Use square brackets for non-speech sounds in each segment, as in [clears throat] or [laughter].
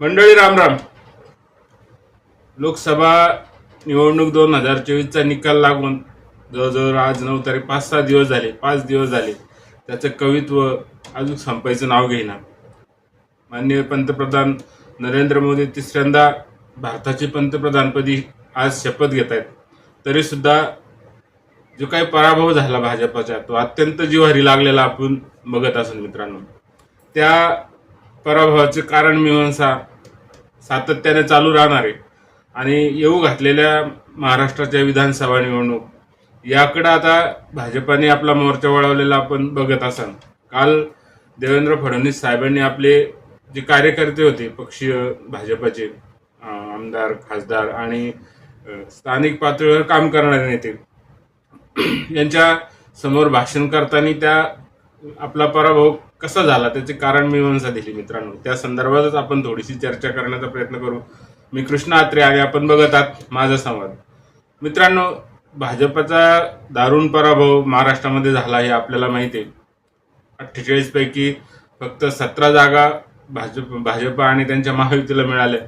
मंडळी रामराम लोकसभा निवडणूक दोन हजार चोवीसचा निकाल लागून जवळजवळ आज नऊ तारीख पाच सहा दिवस झाले पाच दिवस झाले. त्याचं कवित्व अजून संपायचं नाव घेईना. माननीय पंतप्रधान नरेंद्र मोदी तिसऱ्यांदा भारताचे पंतप्रधानपदी आज शपथ घेत आहेत. तरीसुद्धा जो काही पराभव झाला भाजपाचा तो अत्यंत जिव्हारी लागलेला आपण बघत असेल मित्रांनो. त्या पराभवाचे कारण मीमांसा सातत्याने चालू राहणार आहे. आणि येऊ घातलेल्या महाराष्ट्राच्या विधानसभा निवडणूक याकडं आता भाजपाने आपला मोर्चा वळवलेला आपण बघत असाल. काल देवेंद्र फडणवीस साहेबांनी आपले जे कार्यकर्ते होते पक्षीय भाजपाचे आमदार खासदार आणि स्थानिक पातळीवर काम करणारे नेते यांच्या समोर भाषण करताना त्या आपला पराभव कसा झाला? त्याचे कारण मीमांसा दिली मित्रांनो. त्या संदर्भातच आपण थोडीशी चर्चा करण्याचा प्रयत्न करू. मी कृष्ण आत्रे आणि आपण बघत आहात माझा संवाद. मित्रांनो भाजपचा दारुण पराभव महाराष्ट्रामध्ये झाला हे आपल्याला माहिती आहे. अठ्ठेचाळीस पैकी फक्त सतरा जागा भाजप भाजप आणि त्यांच्या महायुतीला मिळाल्या.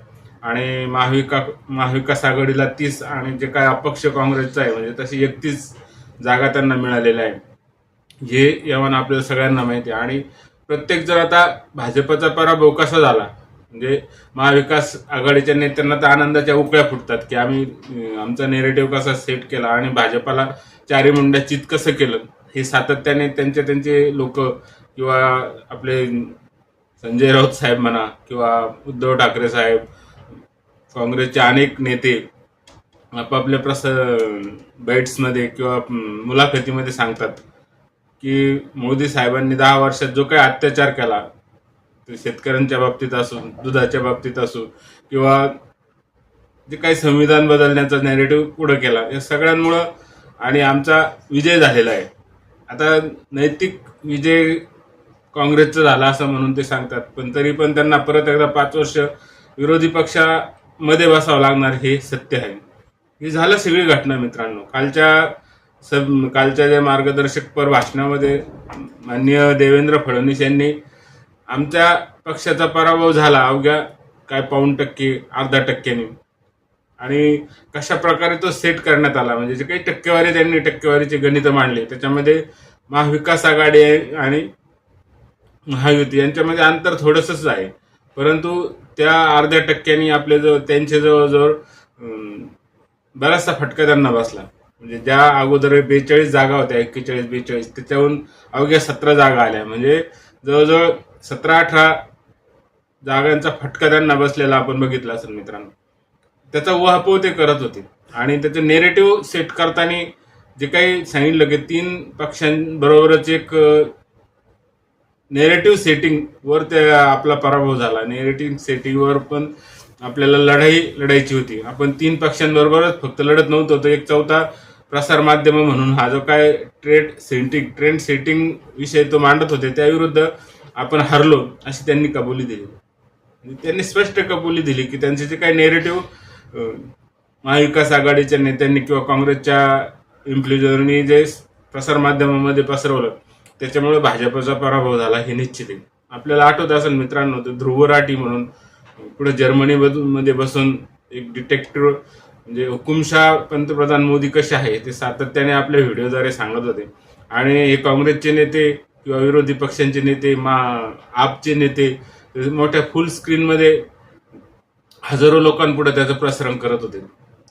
आणि महाविका महाविकास आघाडीला तीस आणि जे काय अपक्ष काँग्रेसचं आहे म्हणजे तशी एकतीस जागा त्यांना मिळालेल्या आहे हे यवन आपल्याला सगळ्यांना माहिती आहे. आणि प्रत्येक जर आता भाजपचा पराभव कसा झाला म्हणजे महाविकास आघाडीच्या नेत्यांना तर आनंदाच्या उकळ्या फुटतात की आम्ही आमचा नेरेटिव्ह कसा सेट केला आणि भाजपाला चारी मुंड्या चित कसं केलं? हे सातत्याने त्यांचे त्यांचे लोक किंवा आपले संजय राऊत साहेब म्हणा किंवा उद्धव ठाकरे साहेब काँग्रेसचे अनेक नेते आपापल्या प्रस बैट्समध्ये किंवा मुलाखतीमध्ये सांगतात. की मोदी साहेबांनी दहा वर्षात जो काही अत्याचार केला ते शेतकऱ्यांच्या बाबतीत असो दुधाच्या बाबतीत असो किंवा जे काही संविधान बदलण्याचा नॅरेटिव्ह पुढं केला या सगळ्यांमुळं आणि आमचा विजय झालेला आहे. आता नैतिक विजय काँग्रेसचा झाला असं म्हणून ते सांगतात पण तरी पण त्यांना परत एकदा पाच वर्ष विरोधी पक्षामध्ये बसावं लागणार हे सत्य आहे. ही झालं सगळी घटना मित्रांनो. कालच्या सब कालच्या ज्या मार्गदर्शकपर भाषणामध्ये माननीय देवेंद्र फडणवीस यांनी आमच्या पक्षाचा पराभव झाला अवघ्या काय पाऊण टक्के अर्धा टक्क्याने. आणि कशा प्रकारे तो सेट करण्यात आला म्हणजे जे काही टक्केवारी त्यांनी टक्केवारीचे गणित मांडले त्याच्यामध्ये महाविकास आघाडी आहे आणि महायुती यांच्यामध्ये अंतर थोडंसंच आहे. परंतु त्या अर्ध्या टक्क्यांनी आपले जवळ त्यांच्या जवळजवळ बराचसा फटका त्यांना बसला. म्हणजे ज्या अगोदर बेचाळीस जागा होत्या एक्केचाळीस बेचाळीस त्याच्याहून अवघ्या सतरा जागा आल्या. म्हणजे जवळजवळ सतरा अठरा जागांचा फटका त्यांना बसलेला आपण बघितला असेल मित्रांनो. त्याचा उहापोह ते करत होते. आणि त्याचे नेरेटिव्ह सेट करताना जे काही सांगितलं की तीन पक्षांबरोबरच एक नेरेटिव्ह सेटिंग वर ते आपला पराभव झाला. नेरेटिव्ह सेटिंगवर पण आपल्याला लढाई लढायची होती. आपण तीन पक्षांबरोबरच फक्त लढत नव्हतो. तर एक चौथा प्रसारमाध्यम म्हणून हा जो काय ट्रेड सेटिंग ट्रेंड सेटिंग विषय तो मांडत होते त्याविरुद्ध आपण हरलो अशी त्यांनी कबुली दिली. त्यांनी स्पष्ट कबुली दिली की त्यांचे जे काही नेरेटिव्ह महाविकास आघाडीच्या नेत्यांनी किंवा काँग्रेसच्या इन्फ्लुएन्झरनी जे प्रसारमाध्यमामध्ये पसरवलं त्याच्यामुळे भाजपचा पराभव झाला हे निश्चित आहे. आपल्याला आठवत असेल मित्रांनो तर ध्रुव राठी म्हणून पुढे जर्मनीमधून मध्ये बसून एक डिटेक्टिव्ह म्हणजे हुकुमशाह पंतप्रधान मोदी कसे आहे ते सातत्याने आपल्या व्हिडिओद्वारे सांगत होते. आणि हे काँग्रेसचे नेते किंवा विरोधी पक्षांचे नेते मा आपचे नेते मोठ्या फुल स्क्रीनमध्ये हजारो लोकांपुढे त्याचं प्रसारण करत होते.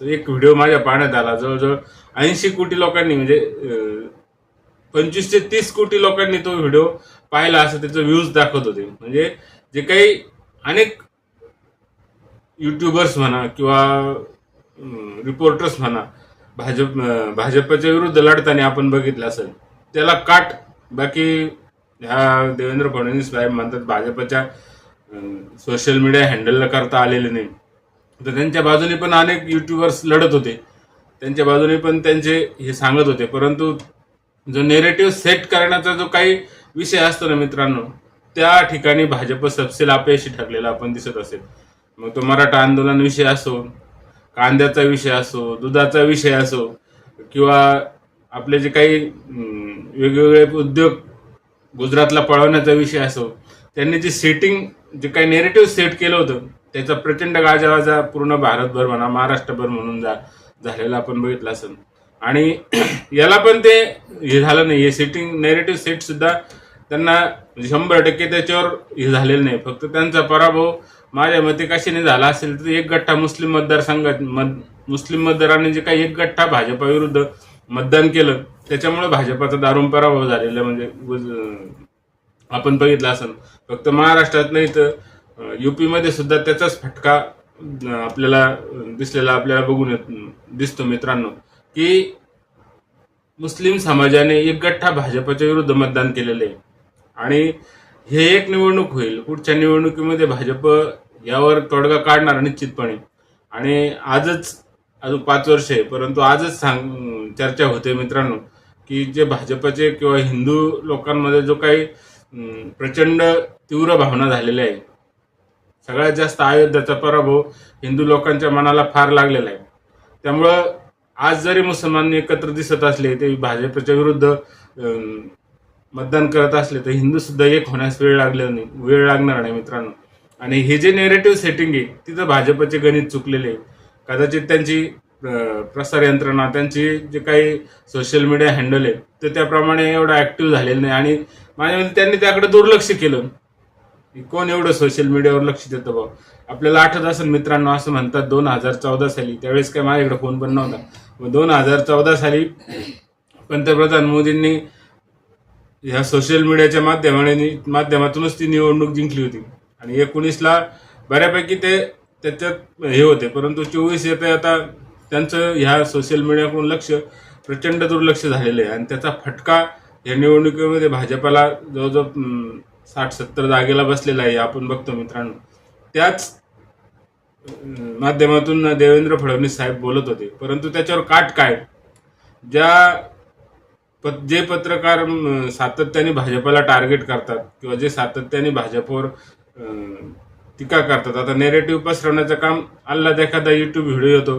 तर एक व्हिडिओ माझ्या पाहण्यात आला. जवळजवळ ऐंशी कोटी लोकांनी म्हणजे पंचवीस ते तीस कोटी लोकांनी तो व्हिडिओ पाहिला असं त्याचं व्ह्यूज दाखवत होते. म्हणजे जे काही अनेक युट्यूबर्स म्हणा किंवा रिपोर्टर्स म्हणा भाजप भाजपच्या विरुद्ध लढताना आपण बघितलं असेल त्याला काट बाकी ह्या देवेंद्र फडणवीस साहेब म्हणतात भाजपच्या सोशल मीडिया हँडल करता आलेले नाही. तर त्यांच्या बाजूने पण अनेक युट्यूबर्स लढत होते. त्यांच्या बाजूने पण त्यांचे हे सांगत होते. परंतु जो नेरेटिव्ह सेट करण्याचा जो काही विषय असतो ना मित्रांनो त्या ठिकाणी भाजप सबसेल अपयशी ठरलेला आपण दिसत असेल. मग तो मराठा आंदोलन विषय असो कांद्याचा विषय असो दुधाचा विषय असो किंवा आपले जे काही वेगवेगळे उद्योग गुजरातला पळवण्याचा विषय असो त्यांनी जे सेटिंग जे काही नेरेटिव्ह सेट केलं होतं त्याचा प्रचंड गाजावाजा पूर्ण भारतभर म्हणा महाराष्ट्रभर म्हणून जा झालेला आपण बघितलं असेल. आणि [clears throat] याला पण ते हे झालं नाही. हे सेटिंग नेरेटिव्ह सेट सुद्धा त्यांना शंभर टक्के त्याच्यावर हे झालेलं नाही. फक्त त्यांचा पराभव माझ्या मते कशाने झाला असेल तर एक गठ्ठा मुस्लिम मतदारसंघात मत मुस्लिम मतदारांनी जे काही एक गठ्ठा भाजपाविरुद्ध मतदान केलं त्याच्यामुळे भाजपाचा दारुण पराभव झालेला म्हणजे आपण बघितलं असेल. फक्त महाराष्ट्रात नाही तर युपीमध्ये सुद्धा त्याचाच फटका आपल्याला दिसलेला आपल्याला बघून येत दिसतो मित्रांनो की मुस्लिम समाजाने एक गठ्ठा भाजपच्या विरुद्ध मतदान केलेलं आहे. आणि हे एक निवडणूक होईल. पुढच्या निवडणुकीमध्ये भाजप यावर तोडगा काढणार निश्चितपणे. आणि आजच अजून पाच वर्ष आहे परंतु आजच सांग चर्चा होते मित्रांनो की जे भाजपचे किंवा हिंदू लोकांमध्ये जो काही प्रचंड तीव्र भावना झालेल्या आहे सगळ्यात जास्त अयोध्याचा पराभव हिंदू लोकांच्या मनाला फार लागलेला आहे. त्यामुळं आज जरी मुसलमान एकत्र दिसत असले ते भाजपच्या विरुद्ध मतदान करत असले तर हिंदू सुद्धा एक होण्यास वेळ लागलेला नाही. वेळ लागणार नाही मित्रांनो. आणि हे जे नेरेटिव्ह सेटिंग आहे तिथं भाजपचे गणित चुकलेले आहे. कदाचित त्यांची प्रसार यंत्रणा त्यांची जे काही सोशल मीडिया हँडल आहे ते त्याप्रमाणे एवढं ऍक्टिव्ह झालेलं नाही. आणि माझ्या मते त्यांनी त्याकडे दुर्लक्ष केलं. की कोण एवढं सोशल मीडियावर लक्ष देतं बा? आपल्याला आठवत असेल मित्रांनो असं म्हणतात दोन हजार चौदा साली त्यावेळेस काय माझ्याकडे फोन पण नव्हता. मग दोन हजार चौदा साली पंतप्रधान मोदींनी ह्या सोशल मीडियाच्या माध्यमाने माध्यमातूनच ती निवडणूक जिंकली होती. आणि एकोणीसला बऱ्यापैकी ते त्याच्यात हे होते परंतु चोवीस येते आता त्यांचं ह्या सोशल मीडियाकडून लक्ष प्रचंड दुर्लक्ष झालेलं आहे. आणि त्याचा फटका या निवडणुकीमध्ये भाजपाला जवळजवळ साठ सत्तर जागेला बसलेला आहे आपण बघतो मित्रांनो. त्याच माध्यमातून देवेंद्र फडणवीस साहेब बोलत होते. परंतु त्याच्यावर काट काय? ज्या जे पत्रकार सातत्याने भाजपाला टार्गेट करतात किंवा जे सातत्याने भाजपवर टीका करतात आता नेरेटिव्ह पसरवण्याचं काम अल्लाद एखादा युट्यूब व्हिडिओ येतो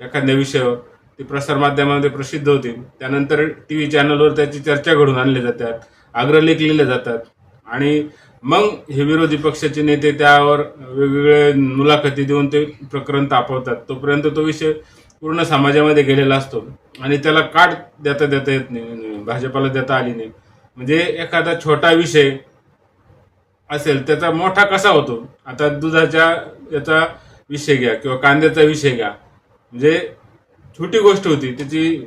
एखाद्या विषयावर ते प्रसारमाध्यमामध्ये प्रसिद्ध होते त्यानंतर टी व्ही चॅनलवर त्याची चर्चा घडून आणली जातात अग्रलेख लिहिले जातात. आणि मग हे विरोधी पक्षाचे नेते त्यावर वेगवेगळे मुलाखती देऊन ते प्रकरण तापवतात. तोपर्यंत तो विषय पूर्ण समाजामध्ये गेलेला असतो. आणि त्याला काट देता देता येत नाही. भाजपाला देता आली नाही. म्हणजे एखादा छोटा विषय असेल त्याचा मोठा कसा होतो? आता दुधाच्या याचा विषय घ्या किंवा कांद्याचा विषय घ्या. म्हणजे छोटी गोष्ट होती. त्याची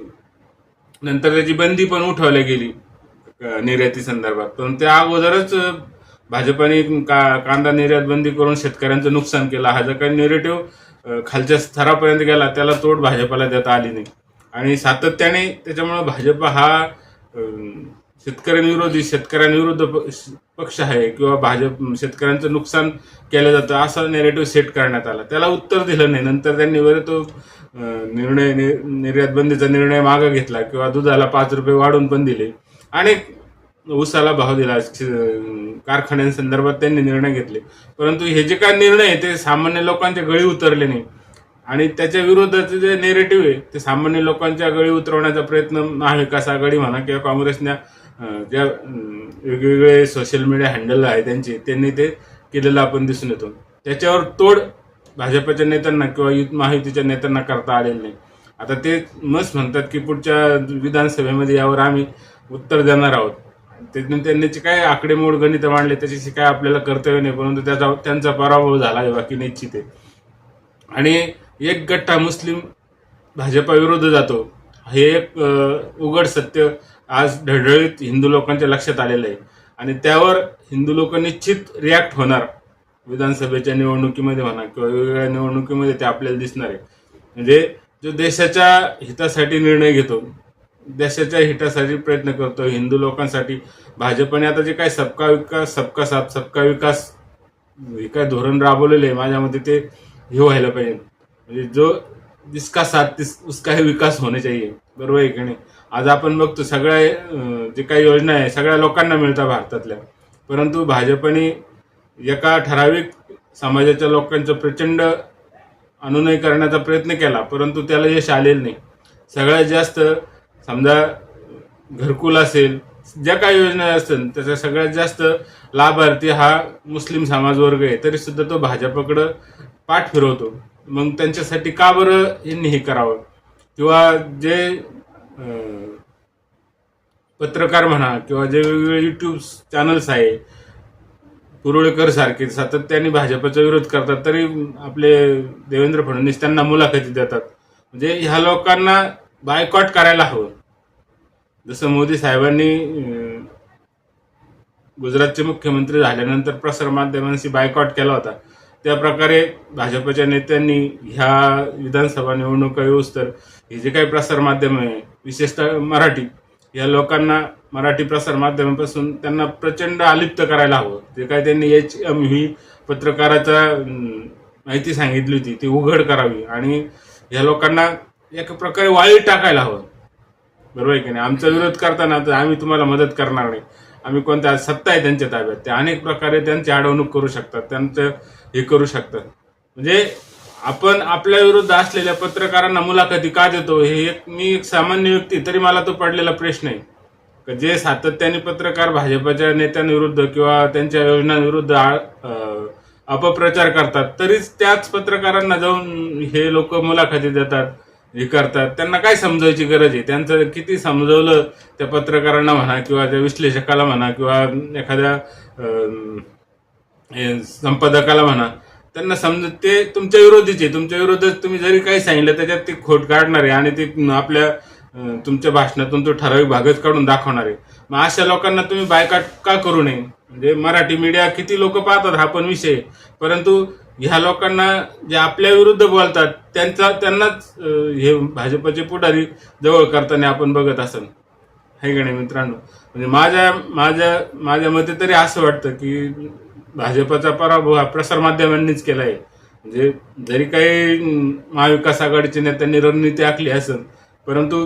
नंतर त्याची बंदी पण उठवली गेली निर्याती संदर्भात. पण त्या अगोदरच भाजपाने का कांदा निर्यात बंदी करून शेतकऱ्यांचं नुकसान केलं. हा जर काही निरेटिव्ह खालच्या स्तरापर्यंत गेला त्याला तोड भाजपाला देता आली नाही. आणि सातत्याने त्याच्यामुळे भाजप हा शेतकऱ्यांविरोधी शेतकऱ्यांविरुद्ध प- पक्ष आहे किंवा भाजप शेतकऱ्यांचं नुकसान केलं जातं असा नेरेटिव्ह सेट करण्यात आला. त्याला उत्तर दिलं नाही. नंतर त्यांनी बरं तो निर्णय नि- निर्यात बंदीचा निर्णय मागं घेतला किंवा दुधाला पाच रुपये वाढून पण दिले. अनेक ऊसाला भाव दिला कारखान्यांसंदर्भात त्यांनी निर्णय घेतले. परंतु हे जे काय निर्णय आहे ते सामान्य लोकांच्या गळी उतरले नाही. आणि त्याच्या विरोधाचे जे नेरेटिव्ह आहे ते सामान्य लोकांच्या गळी उतरवण्याचा प्रयत्न महाविकास आघाडी म्हणा किंवा काँग्रेसने ज्या वेगवेगळे सोशल मीडिया हँडल आहे त्यांचे त्यांनी ते केलेलं आपण दिसून येतो. त्याच्यावर तोड भाजपच्या नेत्यांना किंवा युथ महायुतीच्या नेत्यांना करता आलेलं नाही. आता ते मस्त म्हणतात की पुढच्या विधानसभेमध्ये यावर आम्ही उत्तर देणार आहोत. त्यांनी त्यांनी काय आकडेमोड गणित मांडले त्याच्याशी काय आपल्याला कर्तव्य नाही परंतु त्याचा त्यांचा पराभव झाला आहे बाकी निश्चित आहे. आणि एक गट्टा मुस्लिम भाजपाविरुद्ध जातो. हे एक उघड सत्य आज ढळढळीत हिंदू लोकांच्या लक्षात आलेलं आहे. आणि त्यावर हिंदू लोक निश्चित रिॲक्ट होणार विधानसभेच्या निवडणुकीमध्ये म्हणा किंवा वेगवेगळ्या निवडणुकीमध्ये ते आपल्याला दिसणार आहे. म्हणजे जो देशाच्या हितासाठी निर्णय घेतो देशाच्या हितासाठी प्रयत्न करतो हिंदू लोकांसाठी. भाजपने आता जे काय सबका विकास सबका साथ सबका विकास हे काय धोरण राबवलेलं आहे माझ्या मते ते हे व्हायला पाहिजे. म्हणजे जो जिसका साथ तिस उसका ही विकास होणे चाहिए. बरोबर आहे की नाही? आज आपण बघतो सगळ्या जे काही योजना आहे सगळ्या लोकांना मिळतात भारतातल्या. परंतु भाजपने एका ठराविक समाजाच्या लोकांचं प्रचंड अनुनय करण्याचा प्रयत्न केला परंतु त्याला यश आलेलं नाही. सगळ्यात जास्त समजा घरकुल असेल ज्या काही योजना असतील त्याचा सगळ्यात जास्त लाभार्थी हा मुस्लिम समाज वर्ग आहे तरी सुद्धा तो भाजपकडं पाठ फिरवतो. मग त्यांच्यासाठी का बरं यांनी हे करावं? किंवा जे पत्रकार म्हणा किंवा जे वेगवेगळे युट्यूब चॅनल्स आहे कुरुळेकर सारखे सातत्याने भाजपचा विरोध करतात तरी आपले देवेंद्र फडणवीस त्यांना मुलाखती देतात. म्हणजे ह्या लोकांना बायकॉट करायला हवं. जसं मोदी साहेबांनी गुजरातचे मुख्यमंत्री झाल्यानंतर प्रसारमाध्यमांशी बायकॉट केला होता. त्या प्रकारे भाजपच्या नेत्यांनी ह्या विधानसभा निवडणुका येऊस तर हे जे काही प्रसारमाध्यम आहे विशेषतः मराठी या लोकांना मराठी प्रसारमाध्यमापासून त्यांना प्रचंड अलिप्त करायला हवं. जे काय त्यांनी एच एम ही पत्रकाराचा माहिती सांगितली होती ती उघड करावी आणि या लोकांना एका प्रकारे वाळी टाकायला हवं. बरोबर आहे की नाही? आमचा विरोध करताना तर आम्ही तुम्हाला मदत करणार नाही. आम्ही कोणत्या सत्ता आहे त्यांच्या ताब्यात? ते अनेक प्रकारे त्यांची अडवणूक करू शकतात त्यांचं हे करू शकतात. म्हणजे आपण आपल्या विरुद्ध असलेल्या पत्रकारांना मुलाखती का देतो? हे एक मी एक सामान्य व्यक्ती तरी मला तो पडलेला प्रश्न आहे. जे सातत्याने पत्रकार भाजपच्या नेत्यांविरुद्ध किंवा त्यांच्या योजनांविरुद्ध अपप्रचार करतात तरीच त्याच पत्रकारांना जाऊन हे लोक मुलाखती देतात. हे करतात. त्यांना काय समजायची गरज आहे? त्यांचं किती समजवलं त्या पत्रकारांना म्हणा किंवा त्या विश्लेषकाला म्हणा किंवा एखाद्या हे संपादकाला म्हणा त्यांना समज ते तुमच्या विरोधीचे तुमच्या विरोधात तुम्ही जरी काही सांगितलं त्याच्यात ते खोट काढणार आहे आणि ते आपल्या तुमच्या भाषणातून तो ठराविक भागच काढून दाखवणार आहे. मग अशा लोकांना तुम्ही बायकाट का करू नये? म्हणजे मराठी मीडिया किती लोक पाहतात हा पण विषय. परंतु ह्या लोकांना जे आपल्या विरुद्ध बोलतात त्यांचा त्यांनाच हे भाजपचे पुढारी जवळ करताना आपण बघत असाल. आहे का नाही मित्रांनो? म्हणजे माझ्या माझ्या माझ्या मते तरी असं वाटतं की भाजपचा पराभव हा प्रसारमाध्यमांनीच केला आहे. म्हणजे जरी काही महाविकास आघाडीच्या नेत्यांनी रणनीती आखली असेल परंतु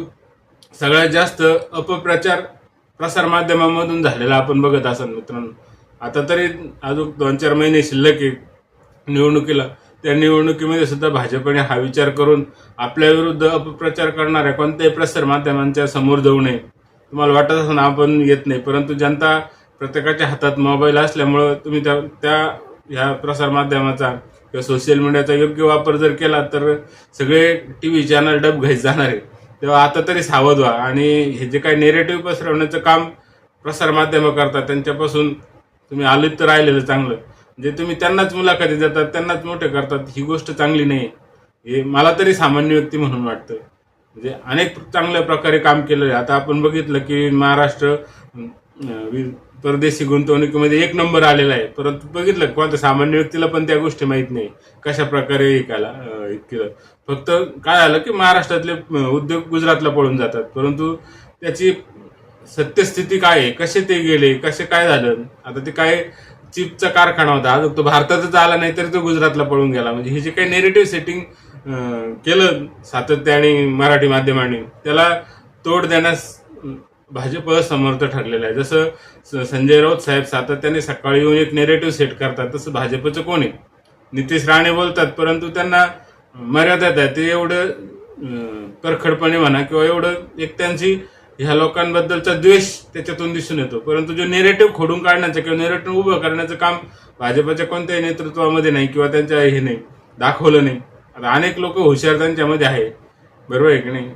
सगळ्यात जास्त अपप्रचार प्रसारमाध्यमामधून झालेला आपण बघत असाल मित्रांनो. आता तरी अजून दोन चार महिने शिल्लक आहे. निवडणुकीला. त्या निवडणुकीमध्ये सुद्धा भाजपने हा विचार करून आपल्या विरुद्ध अपप्रचार करणाऱ्या कोणत्याही प्रसार माध्यमांच्या समोर जाऊ नये. तुम्हाला वाटत असं आपण येत नाही. परंतु जनता प्रत्येकाच्या हातात मोबाईल असल्यामुळं तुम्ही त्या त्या ह्या प्रसार माध्यमाचा किंवा सोशल मीडियाचा योग्य वापर जर केला तर सगळे टी व्ही चॅनल डब घाईत जाणार आहे तेव्हा आता तरी सावध व्हा. आणि हे जे काही नेरेटिव्ह पसरवण्याचं काम प्रसार माध्यमं करतात त्यांच्यापासून तुम्ही आलिप्त राहिलेलं चांगलं. जे तुम्ही त्यांनाच मुलाखती देतात त्यांनाच मोठे करतात ही गोष्ट चांगली नाही. हे मला तरी सामान्य व्यक्ती म्हणून वाटतं म्हणजे अनेक चांगल्या प्रकारे काम केलं आहे आता आपण बघितलं की महाराष्ट्र वि- परदेशी गुंतवणुकीमध्ये एक नंबर आलेला आहे. परंतु बघितलं कोणत्या सामान्य व्यक्तीला पण त्या गोष्टी माहीत नाही. कशा प्रकारे हे केला केलं. फक्त काय झालं की महाराष्ट्रातले उद्योग गुजरातला पळून जातात. परंतु त्याची सत्यस्थिती काय आहे? कसे ते गेले? कसे काय झालं? आता ते काय चिपचा कारखाना होता. अजून तो भारतातच आला नाही तरी तो गुजरातला पळून गेला. म्हणजे हे जे काही नेरेटिव्ह सेटिंग केलं सातत्याने मराठी माध्यमाने त्याला तोड देण्यास भाजप समर्थ ठरलेलं आहे. जसं स- संजय राऊत साहेब सातत्याने सकाळी येऊन एक नेरेटिव्ह सेट करतात तसं भाजपचं कोण आहे? नितीश राणे बोलतात परंतु त्यांना मर्यादा आहे ते एवढं परखडपणे म्हणा किंवा एवढं एक त्यांची ह्या लोकांबद्दलचा द्वेष त्याच्यातून दिसून येतो. परंतु जो नेरेटिव्ह खोडून काढण्याचं किंवा नेरेटिव्ह उभं करण्याचं काम भाजपच्या कोणत्याही नेतृत्वामध्ये नाही किंवा त्यांच्या हे नाही दाखवलं नाही. आता अनेक लोक हुशार त्यांच्यामध्ये आहे. बरोबर आहे की नाही?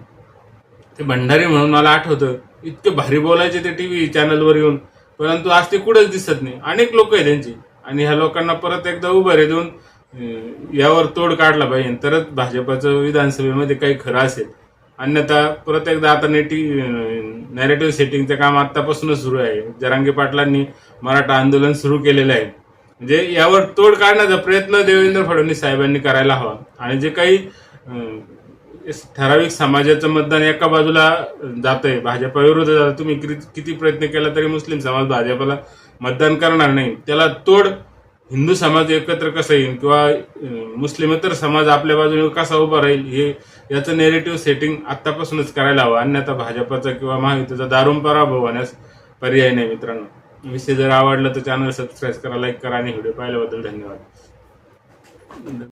ते भंडारी म्हणून मला आठवतं इतकं भारी बोलायचे ते टी व्ही चॅनलवर येऊन. परंतु आज ते कुठंच दिसत नाही. अनेक लोक आहे त्यांची. आणि ह्या लोकांना परत एकदा उभं रे देऊन यावर तोड काढला पाहिजे. तरच भाजपचं विधानसभेमध्ये काही खरं असेल. अन्यथा परत एकदा आता नेटी नॅरेटिव्ह सेटिंगचं काम आतापासूनच सुरू आहे. जरांगे पाटलांनी मराठा आंदोलन सुरू केलेलं आहे. म्हणजे यावर तोड काढण्याचा प्रयत्न देवेंद्र फडणवीस साहेबांनी करायला हवा. आणि जे काही ठराविक समाजाचं मतदान एका बाजूला जात आहे भाजपाविरुद्ध जातं. तुम्ही किती किती प्रयत्न केला तरी मुस्लिम समाज भाजपला मतदान करणार नाही. त्याला तोड हिंदू समाज एकत्र कसा येईल? किंवा मुस्लिमेतर समाज आपल्या बाजूने कसा उभा राहील? हे याचं नेरेटिव्ह सेटिंग आत्तापासूनच करायला हवं. अन्यथा भाजपचा किंवा महायुतीचा दारुण पराभव होण्यास पर्याय नाही मित्रांनो. विषय जर आवडला तर चॅनल सबस्क्राईब करा लाईक करा आणि व्हिडिओ पाहिल्याबद्दल धन्यवाद.